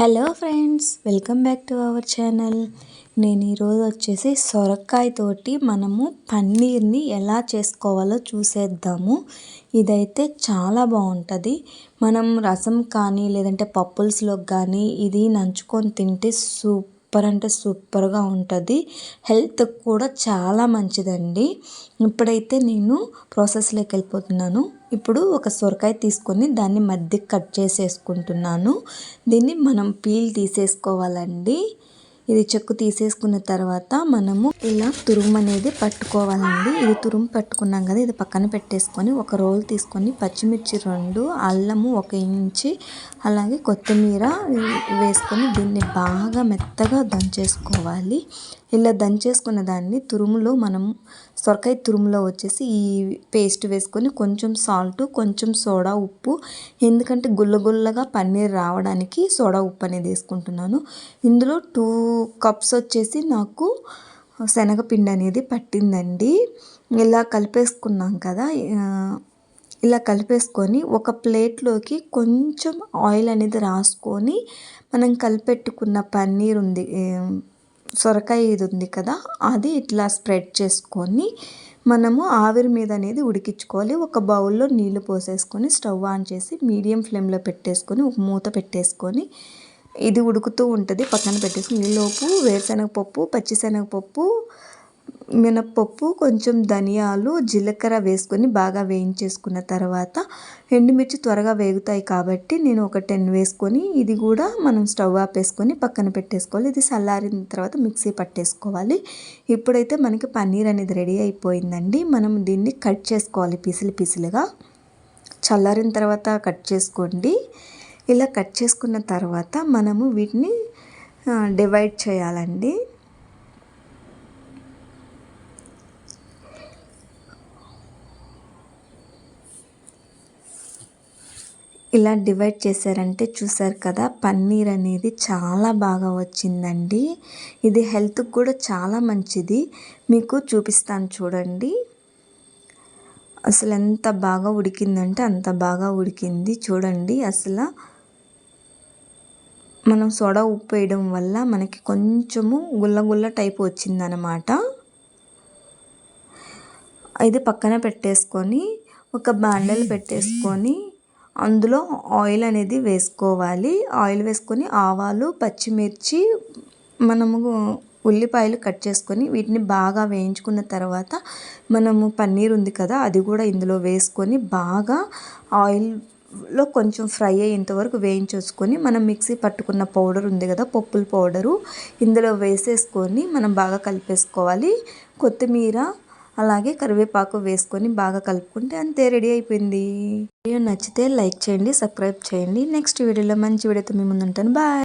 Hello friends welcome back to our channel. నేను ఈరోజు వచ్చేసి సొరకాయతోటి మనము పన్నీర్ని ఎలా చేసుకోవాలో చూసేద్దాము. ఇదైతే చాలా బాగుంటుంది. మనం రసం కానీ లేదంటే పప్పుల్స్లోకి కానీ ఇది నంచుకొని తింటే సూప్ సూపర్ అంటే సూపర్గా ఉంటుంది. హెల్త్ కూడా చాలా మంచిదండి. ఇప్పుడైతే నేను ప్రాసెస్లోకి వెళ్ళిపోతున్నాను. ఇప్పుడు ఒక సొరకాయ తీసుకొని దాన్ని మధ్యకి కట్ చేసేసుకుంటున్నాను. దీన్ని మనం పీల్ తీసేసుకోవాలండి. ఇది చెక్కు తీసేసుకున్న తర్వాత మనము ఇలా తురుము అనేది పట్టుకోవాలండి. ఇది తురుము పట్టుకున్నాం కదా ఇది పక్కన పెట్టేసుకొని ఒక రోల్ తీసుకొని పచ్చిమిర్చి రెండు అల్లము ఒక ఇంచి అలాగే కొత్తిమీర వేసుకొని దీన్ని బాగా మెత్తగా దంచేసుకోవాలి. ఇలా దంచేసుకున్న దాన్ని తురుములో మనం సొరకాయ తురుములో వచ్చేసి ఈ పేస్ట్ వేసుకొని కొంచెం సాల్ట్ కొంచెం సోడా ఉప్పు ఎందుకంటే గుల్లగుల్లగా పన్నీర్ రావడానికి సోడా ఉప్పు అనేది వేసుకుంటున్నాను. ఇందులో టూ కప్స్ వచ్చేసి నాకు శనగపిండి అనేది పట్టిందండి. ఇలా కలిపేసుకున్నాం కదా ఇలా కలిపేసుకొని ఒక ప్లేట్లోకి కొంచెం ఆయిల్ అనేది రాసుకొని మనం కలిపెట్టుకున్న పన్నీర్ ఉంది సొరకాయ ఇది ఉంది కదా అది ఇట్లా స్ప్రెడ్ చేసుకొని మనము ఆవిరి మీద అనేది ఉడికించుకోవాలి. ఒక బౌల్లో నీళ్ళు పోసేసుకొని స్టవ్ ఆన్ చేసి మీడియం ఫ్లేమ్లో పెట్టేసుకొని ఒక మూత పెట్టేసుకొని ఇది ఉడుకుతూ ఉంటుంది. పక్కన పెట్టేసుకుని ఈలోపు వేరుశనగపప్పు పచ్చిశనగపప్పు మినప్పప్పు కొంచెం ధనియాలు జీలకర్ర వేసుకొని బాగా వేయించేసుకున్న తర్వాత ఎండుమిర్చి త్వరగా వేగుతాయి కాబట్టి నేను ఒక టెన్ వేసుకొని ఇది కూడా మనం స్టవ్ ఆపేసుకొని పక్కన పెట్టేసుకోవాలి. ఇది చల్లారిన తర్వాత మిక్సీ పట్టేసుకోవాలి. ఇప్పుడైతే మనకి పన్నీర్ అనేది రెడీ అయిపోయిందండి. మనం దీన్ని కట్ చేసుకోవాలి పీసులు పీసులుగా. చల్లారిన తర్వాత కట్ చేసుకోండి. ఇలా కట్ చేసుకున్న తర్వాత మనము వీటిని డివైడ్ చేయాలండి. ఇలా డివైడ్ చేశారంటే చూసారు కదా పన్నీర్ అనేది చాలా బాగా వచ్చిందండి. ఇది హెల్త్కి కూడా చాలా మంచిది. మీకు చూపిస్తాను చూడండి. అసలు ఎంత బాగా ఉడికిందంటే అంత బాగా ఉడికింది. చూడండి అసలు మనం సోడా ఉప్పు వేయడం వల్ల మనకి కొంచెము గుల్ల గుల్ల టైప్ వచ్చిందనమాట ఇది పక్కన పెట్టేసుకొని ఒక బాండలు పెట్టేసుకొని అందులో ఆయిల్ అనేది వేసుకోవాలి. ఆయిల్ వేసుకొని ఆవాలు పచ్చిమిర్చి మనము ఉల్లిపాయలు కట్ చేసుకొని వీటిని బాగా వేయించుకున్న తర్వాత మనము పన్నీర్ ఉంది కదా అది కూడా ఇందులో వేసుకొని బాగా ఆయిల్ లో కొంచెం ఫ్రై అయ్యేంత వరకు వేయించేసుకొని మనం మిక్సీ పట్టుకున్న పౌడర్ ఉంది కదా పప్పుల పౌడరు ఇందులో వేసేసుకొని మనం బాగా కలిపేసుకోవాలి. కొత్తిమీర అలాగే కరివేపాకు వేసుకొని బాగా కలుపుకుంటే అంతే రెడీ అయిపోయింది. వీడియో నచ్చితే లైక్ చేయండి సబ్స్క్రైబ్ చేయండి. నెక్స్ట్ వీడియోలో మంచి వీడియోతో మీ ముందు ఉంటాను బాయ్!